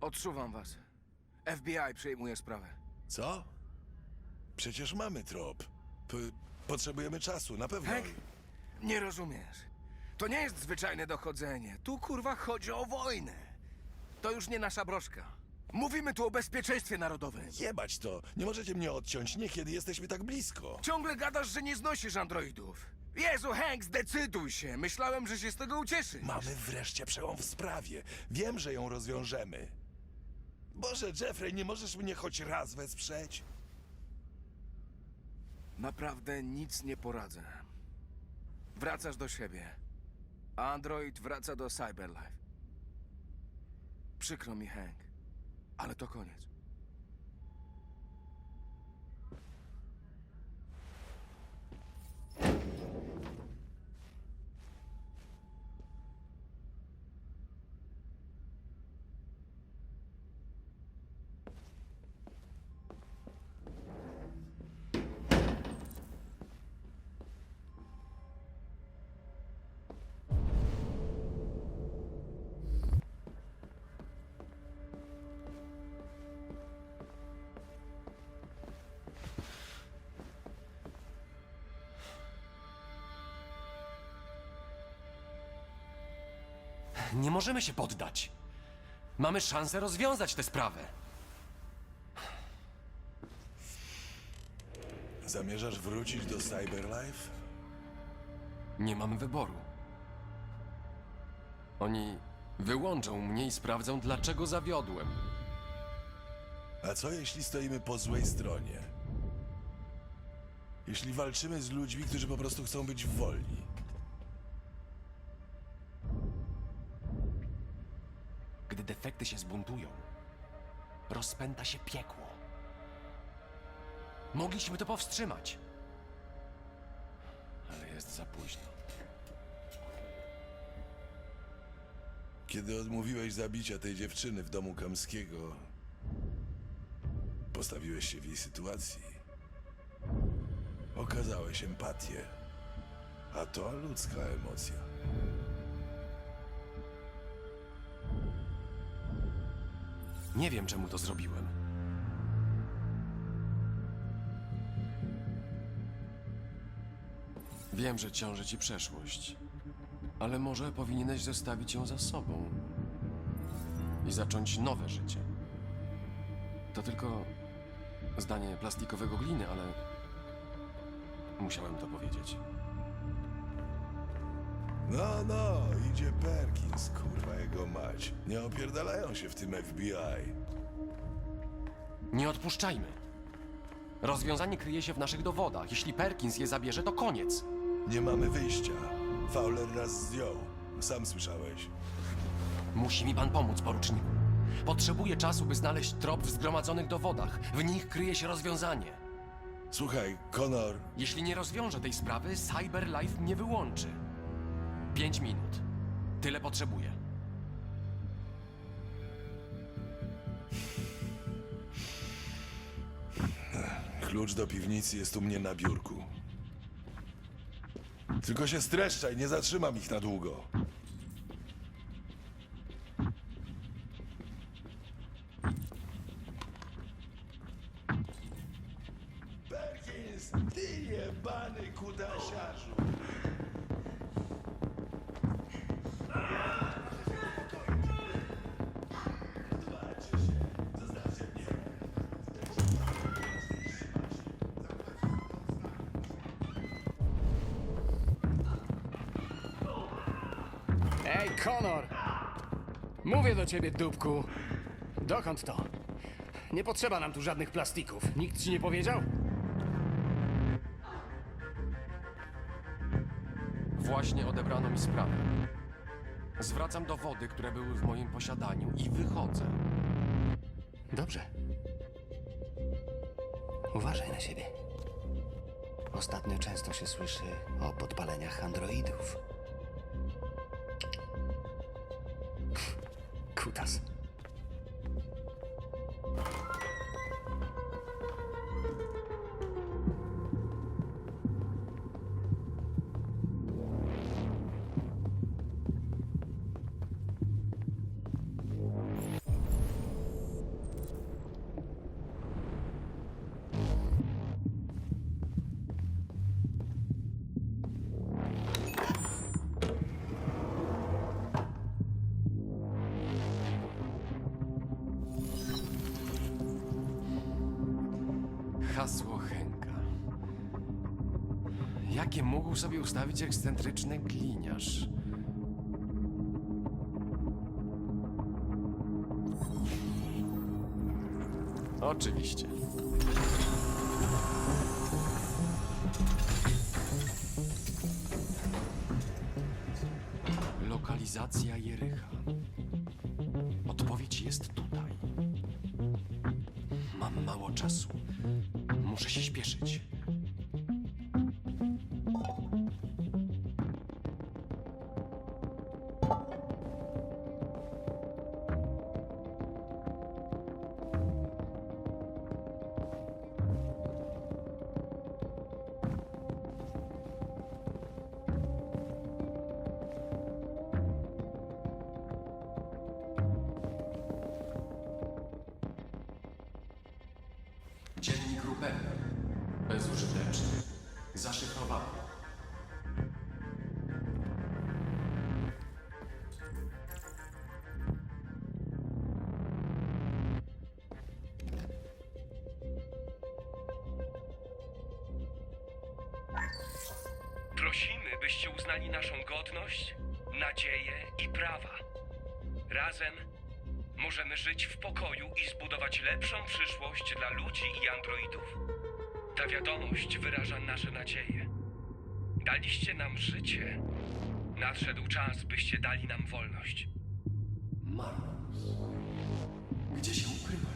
Odsuwam was. FBI przejmuje sprawę. Co? Przecież mamy trop. P potrzebujemy czasu, na pewno. Hank, nie rozumiesz. To nie jest zwyczajne dochodzenie. Tu kurwa chodzi o wojnę. To już nie nasza broszka. Mówimy tu o bezpieczeństwie narodowym. Jebać to! Nie możecie mnie odciąć, nie kiedy jesteśmy tak blisko. Ciągle gadasz, że nie znosisz androidów. Jezu, Hank, zdecyduj się. Myślałem, że się z tego ucieszysz. Mamy wreszcie przełom w sprawie. Wiem, że ją rozwiążemy. Boże, Jeffrey, nie możesz mnie choć raz wesprzeć? Naprawdę nic nie poradzę. Wracasz do siebie. Android wraca do Cyberlife. Przykro mi, Hank. Ale to koniec. Nie możemy się poddać. Mamy szansę rozwiązać tę sprawę. Zamierzasz wrócić do Cyberlife? Nie mamy wyboru. Oni wyłączą mnie i sprawdzą, dlaczego zawiodłem. A co jeśli stoimy po złej stronie? Jeśli walczymy z ludźmi, którzy po prostu chcą być wolni? Defekty się zbuntują, rozpęta się piekło. Mogliśmy to powstrzymać. Ale jest za późno. Kiedy odmówiłeś zabicia tej dziewczyny w domu Kamskiego, postawiłeś się w jej sytuacji. Okazałeś empatię, a to ludzka emocja. Nie wiem, czemu to zrobiłem. Wiem, że ciąży ci przeszłość, ale może powinieneś zostawić ją za sobą i zacząć nowe życie. To tylko zdanie plastikowego gliny, ale musiałem to powiedzieć. No, no, idzie Perkins, kurwa jego mać. Nie opierdalają się w tym FBI. Nie odpuszczajmy. Rozwiązanie kryje się w naszych dowodach. Jeśli Perkins je zabierze, to koniec. Nie mamy wyjścia. Fowler nas zdjął. Sam słyszałeś. Musi mi pan pomóc, poruczniku. Potrzebuję czasu, by znaleźć trop w zgromadzonych dowodach. W nich kryje się rozwiązanie. Słuchaj, Connor, Jeśli nie rozwiążę tej sprawy, Cyberlife mnie wyłączy. Pięć minut. Tyle potrzebuję. klucz do piwnicy jest u mnie na biurku. Tylko się streszczaj, nie zatrzymam ich na długo. Ciebie, dupku. Dokąd to? Nie potrzeba nam tu żadnych plastików. Nikt ci nie powiedział? Właśnie odebrano mi sprawę. Zwracam dowody, które były w moim posiadaniu i wychodzę. Dobrze. Uważaj na siebie. Ostatnio często się słyszy o podpaleniach androidów. Mógł sobie ustawić ekscentryczny gliniarz? Oczywiście. Lokalizacja Jericha. Odpowiedź jest tutaj. Mam mało czasu. Muszę się śpieszyć. Prosimy, byście uznali naszą godność, nadzieję i prawa. Razem możemy żyć w pokoju i zbudować lepszą przyszłość dla ludzi i androidów. Ta wiadomość wyraża nasze nadzieje. Daliście nam życie. Nadszedł czas, byście dali nam wolność. Marcus. Gdzie się ukryłeś?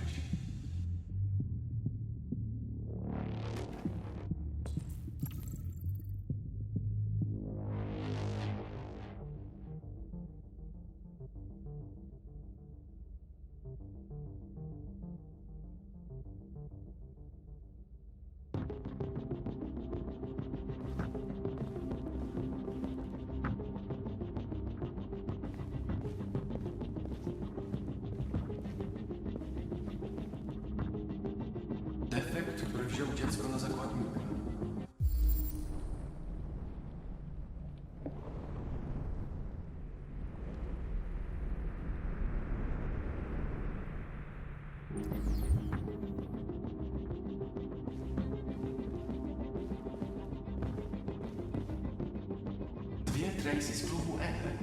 Tracy z klubu Eden.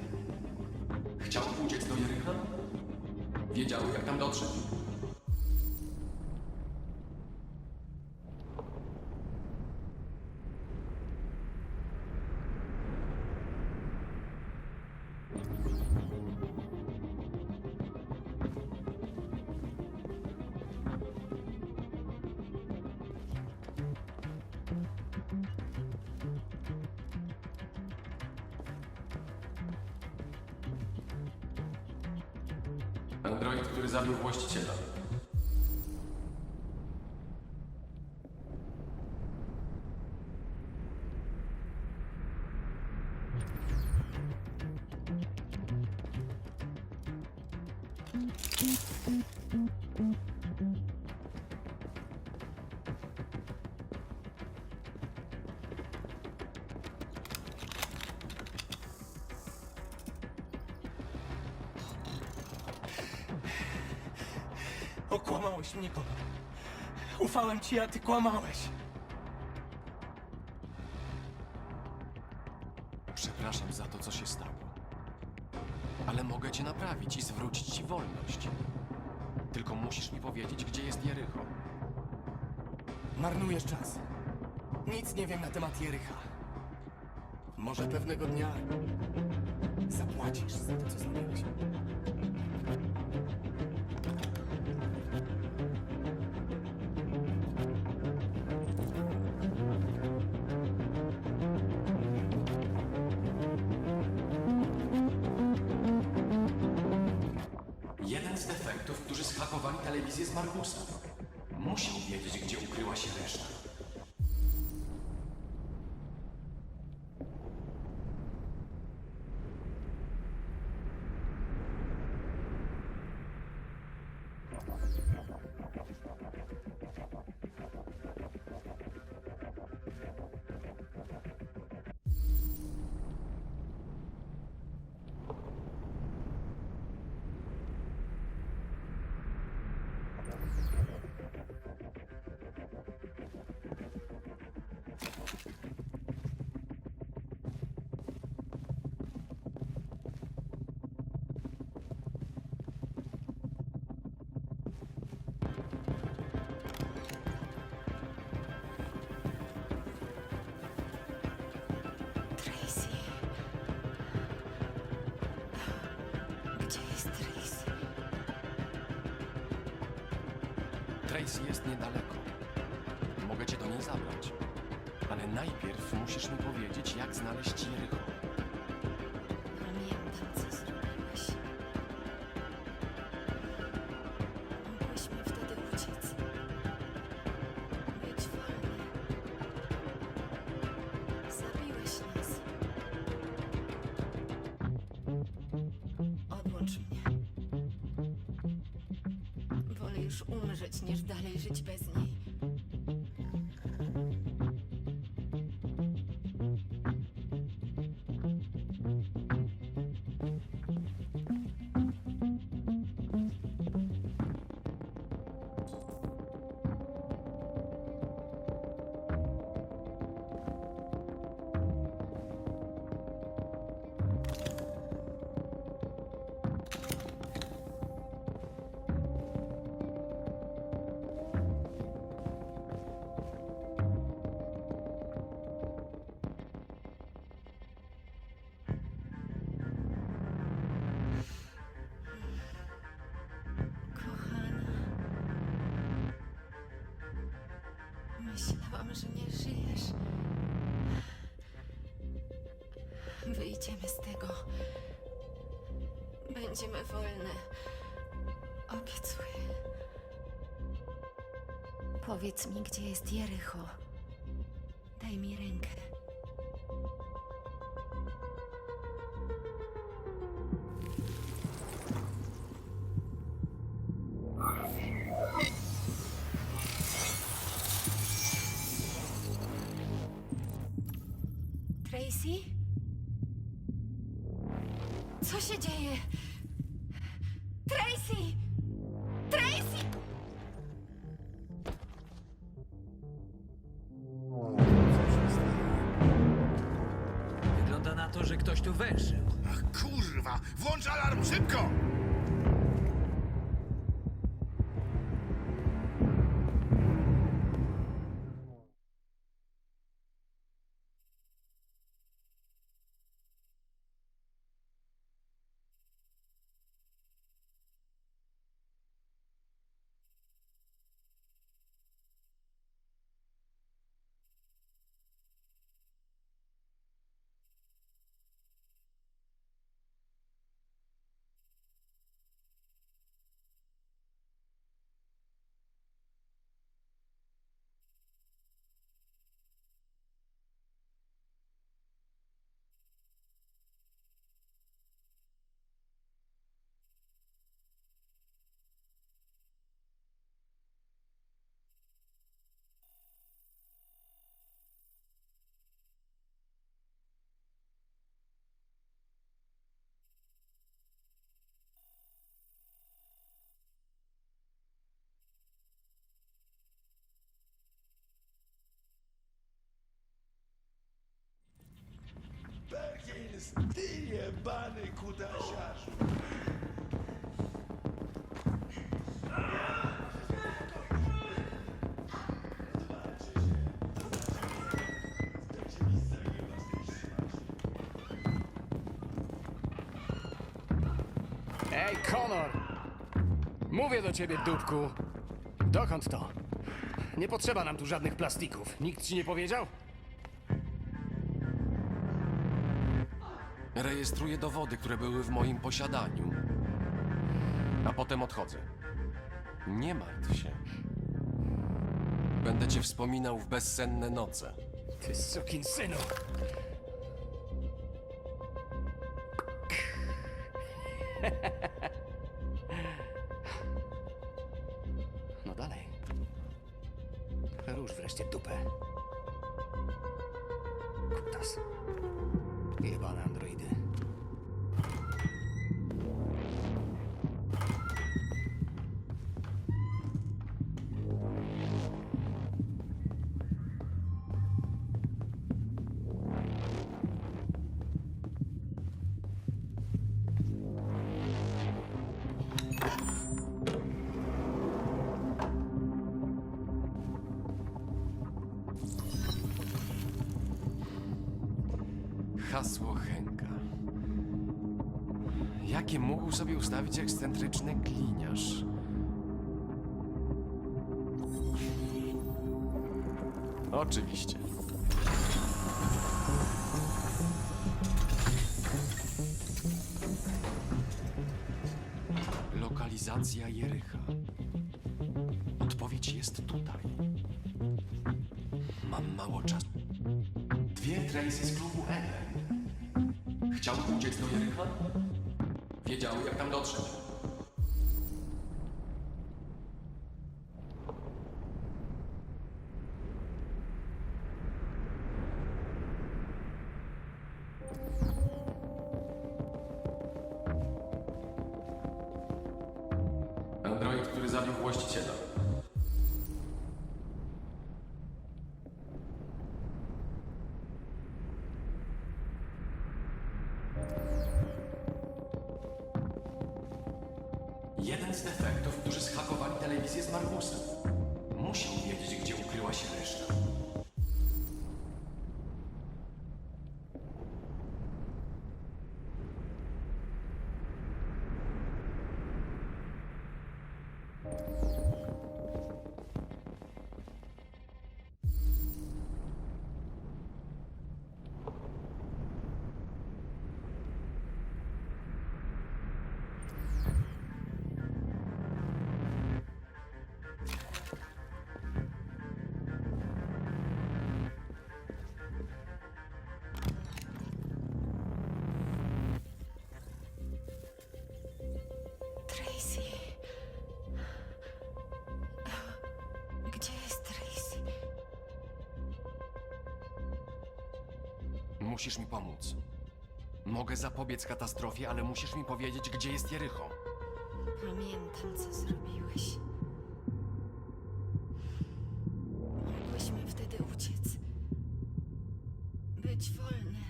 Chciał uciec do Jericha? Wiedziały, jak tam dotrzeć. Okłamałeś mnie, Konor. Ufałem ci, a ty kłamałeś. Powiedzieć, gdzie jest Jericho. Marnujesz czas. Nic nie wiem na temat Jericha. Może pewnego dnia zapłacisz za to, co zrobiłeś. конечно. Tracy jest niedaleko. Mogę cię do niej zabrać. Ale najpierw musisz mi powiedzieć, jak znaleźć Jericho. Wyjdziemy z tego. Będziemy wolne. Obiecuję. Powiedz mi, gdzie jest Jericho. Daj mi rękę. Ktoś tu weszł. Ach, kurwa! Włącz alarm, szybko! Perkins, ty jebany kudasiarzu. Ej, Connor! Mówię do ciebie, dupku. Dokąd to? Nie potrzeba nam tu żadnych plastików. Nikt ci nie powiedział? Rejestruję dowody, które były w moim posiadaniu. A potem odchodzę. Nie martw się. Będę cię wspominał w bezsenne noce. Ty synu. No dalej. Rusz wreszcie dupę. Kutas. Jebane androidy. Ustawić ekscentryczny gliniarz? Oczywiście. Lokalizacja Jericha. Odpowiedź jest tutaj. Mam mało czasu. Dwie Tracy z klubu Eden. Chciały uciec do Jericha? Wiedziały, jak tam dotrzeć. Android, który zabił właściciela. Musisz mi pomóc. Mogę zapobiec katastrofie, ale musisz mi powiedzieć, gdzie jest Jericho. Pamiętam, co zrobiłeś. Mogłyśmy wtedy uciec. Być wolne.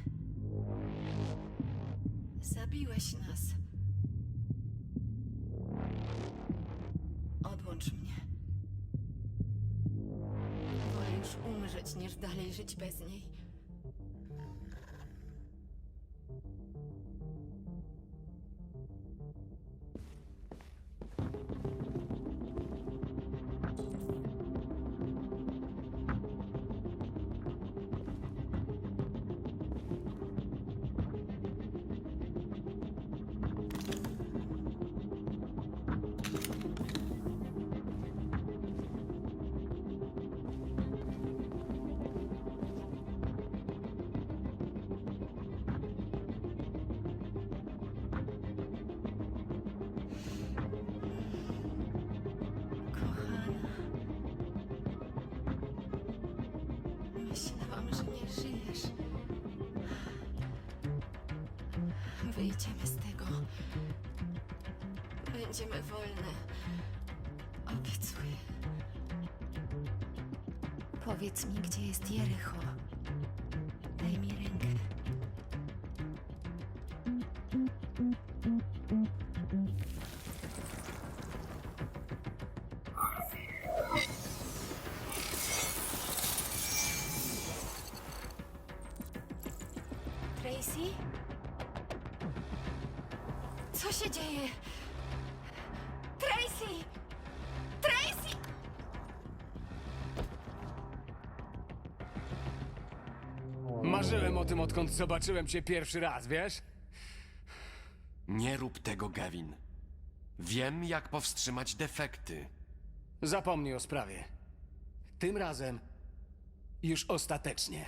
Zabiłeś nas. Odłącz mnie. Wolę już umrzeć, niż dalej żyć bez niej. Będziemy wolne. Obiecuję. Powiedz mi, gdzie jest Jericho. Daj mi rękę. Tracy? Co się dzieje? Tym, odkąd zobaczyłem cię pierwszy raz, wiesz? Nie rób tego, Gavin. Wiem, jak powstrzymać defekty. Zapomnij o sprawie. Tym razem już ostatecznie.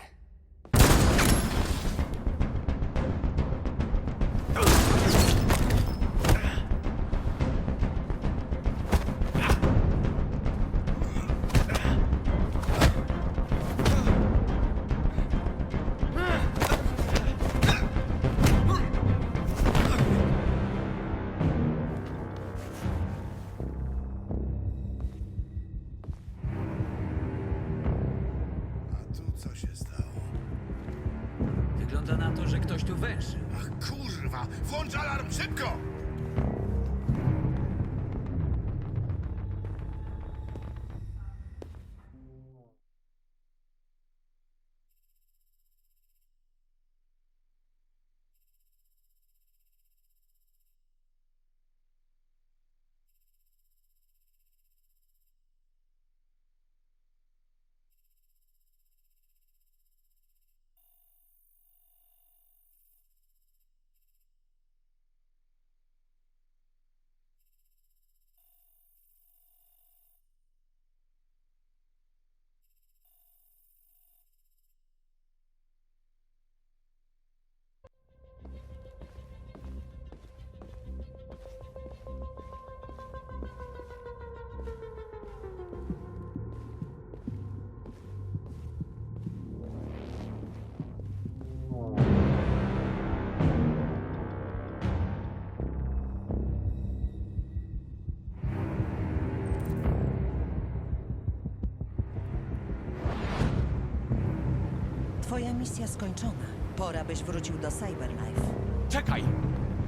Twoja misja skończona. Pora byś wrócił do Cyberlife. Czekaj!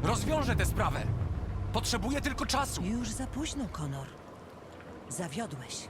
Rozwiążę tę sprawę! Potrzebuję tylko czasu! Już za późno, Connor. Zawiodłeś.